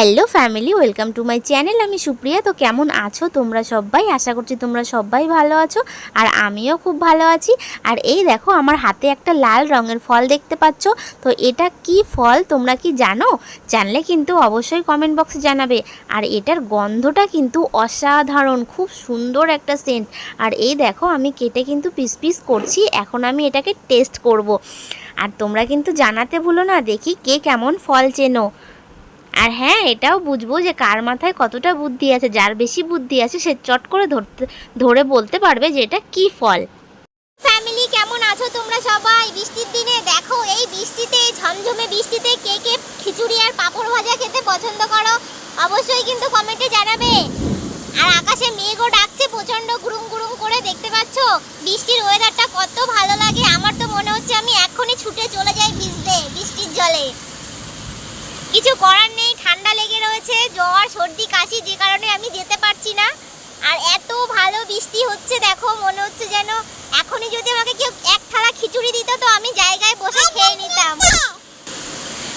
Hello family welcome to my channel আমি সুপ্রিয়া। তো কেমন আছো তোমরা সবাই? আশা করছি তোমরা সবাই ভালো আছো আর আমিও খুব ভালো আছি। আর এই দেখো, আমার হাতে একটা লাল রঙের ফল দেখতে পাচ্ছ। তো এটা কি ফল তোমরা কি জানো? জানলে কিন্তু অবশ্যই কমেন্ট বক্সে জানাবে। আর এটার গন্ধটা কিন্তু অসাধারণ, খুব সুন্দর একটা সেন্ট আর এই দেখো, আমি কেটে কিন্তু পিস পিস করছি। এখন আমি এটাকে টেস্ট করব। আর তোমরা কিন্তু জানাতে ভুলো না, দেখি কে কেমন ফল চেনো। আর হ্যাঁ এটাও বুঝব যে কার মাথায় কতটা বুদ্ধি আছে, যার বেশি বুদ্ধি আছে সে চট করে ধরতে, ধরে বলতে পারবে যে এটা কি ফল। ফ্যামিলি, কেমন আছো তোমরা সবাই? বৃষ্টির দিনে দেখো, এই বৃষ্টিতে, এই ঝমঝমে বৃষ্টিতে কে কে খিচুড়ি আর পাঁপড় ভাজা খেতে পছন্দ করো, অবশ্যই কিন্তু কমেন্টে জানাবে। আর আকাশে মেঘও ডাকছে প্রচণ্ড গুরুম গুরুম করে দেখতে পাচ্ছ। বৃষ্টির ওয়েদারটা কত ভালো লাগে, আমার তো মনে হচ্ছে আমি এক্ষুনি ছুটে চলে যাই ভিজতে বৃষ্টির জলে কিছু করার নেই ঠান্ডা রয়েছে জ্বর, সর্দি, কাশি, যে কারণে আমি যেতে পারছি না। আর এত ভালো বৃষ্টি হচ্ছে, দেখো, মনে হচ্ছে যেন এখনই যদি আমাকে কেউ এক থালা খিচুড়ি দিত, তো আমি জায়গায় বসে খেয়ে নিতাম।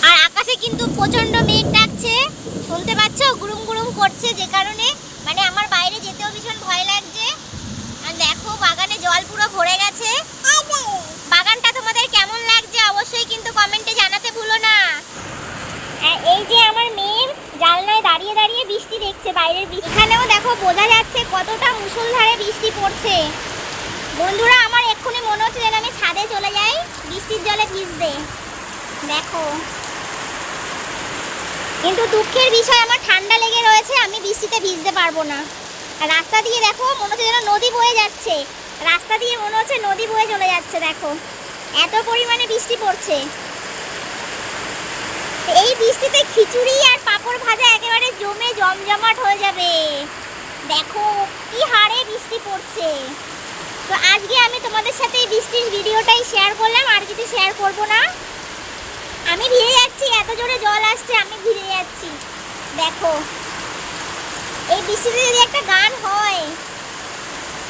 আর আকাশে কিন্তু প্রচণ্ড মেঘ ডাকছে। শুনতে পাচ্ছ? গুরুম গুরুম করছে, যে কারণে। মানে আমার বাইরে যেতেও ভীষণ ভয় লাগছে। আর দেখো, বাগানে জল পুরো ভরে গেছে বাগানটা তোমাদের কেমন লাগছে অবশ্যই কিন্তু কমেন্টে জানাতে ভুলো না আর এই যে আমার মেয়ের জানলায় দাঁড়িয়ে দাঁড়িয়ে বৃষ্টি দেখছে বাইরের বৃষ্টি। এখানেও দেখো বোঝা যাচ্ছে কতটা মুষলধারে বৃষ্টি পড়ছে। বন্ধুরা, আমার এক্ষুনি মনে হচ্ছে যেন আমি ছাদে চলে যাই, বৃষ্টির জলে ভিজতে। দেখো। কিন্তু দুঃখের বিষয়, আমার ঠান্ডা লেগে রয়েছে, আমি বৃষ্টিতে ভিজতে পারব না। রাস্তা দিয়ে দেখো, মনে হচ্ছে যেন নদী বয়ে যাচ্ছে। রাস্তা দিয়ে মনে হচ্ছে নদী বয়ে চলে যাচ্ছে, দেখো। এত পরিমাণে বৃষ্টি পড়ছে। এই বৃষ্টিতে খিচুড়ি আর পাঁপড় ভাজা একেবারে জমে জমজমাট হয়ে যাবে দেখো কি হারে বৃষ্টি পড়ছে তো আজকে আমি তোমাদের সাথে এই বৃষ্টির ভিডিওটাই শেয়ার করলাম আর কিছু শেয়ার করব না আমি ভিজে যাচ্ছি এত জোরে জল আসছে আমি ভিজে যাচ্ছি দেখো এই বৃষ্টিতে যদি একটা গান হয়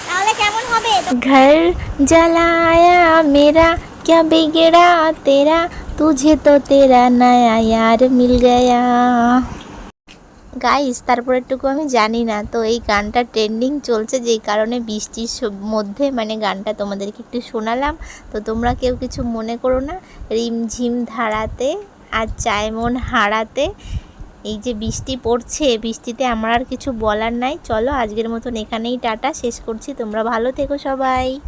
তাহলে কেমন হবে তো ঘর জ্বালায়া মেরা क्या बिगड़ा तेरा तुझे तो तेरा नया यार मिल गया গাইস তারপরেরটুকু আমি জানি না। তো এই গানটা ট্রেন্ডিং চলছে যেই কারণে বৃষ্টির মধ্যে মানে গানটা তোমাদেরকে একটু শোনালাম। তো তোমরা কেউ কিছু মনে করো না। রিমঝিম ধারাতে আর চায় মন হারাতে এই যে বৃষ্টি পড়ছে, বৃষ্টিতে আমার আর কিছু বলার নাই। চলো আজকের মতন এখানেই টাটা। শেষ করছি। তোমরা ভালো থেকো সবাই।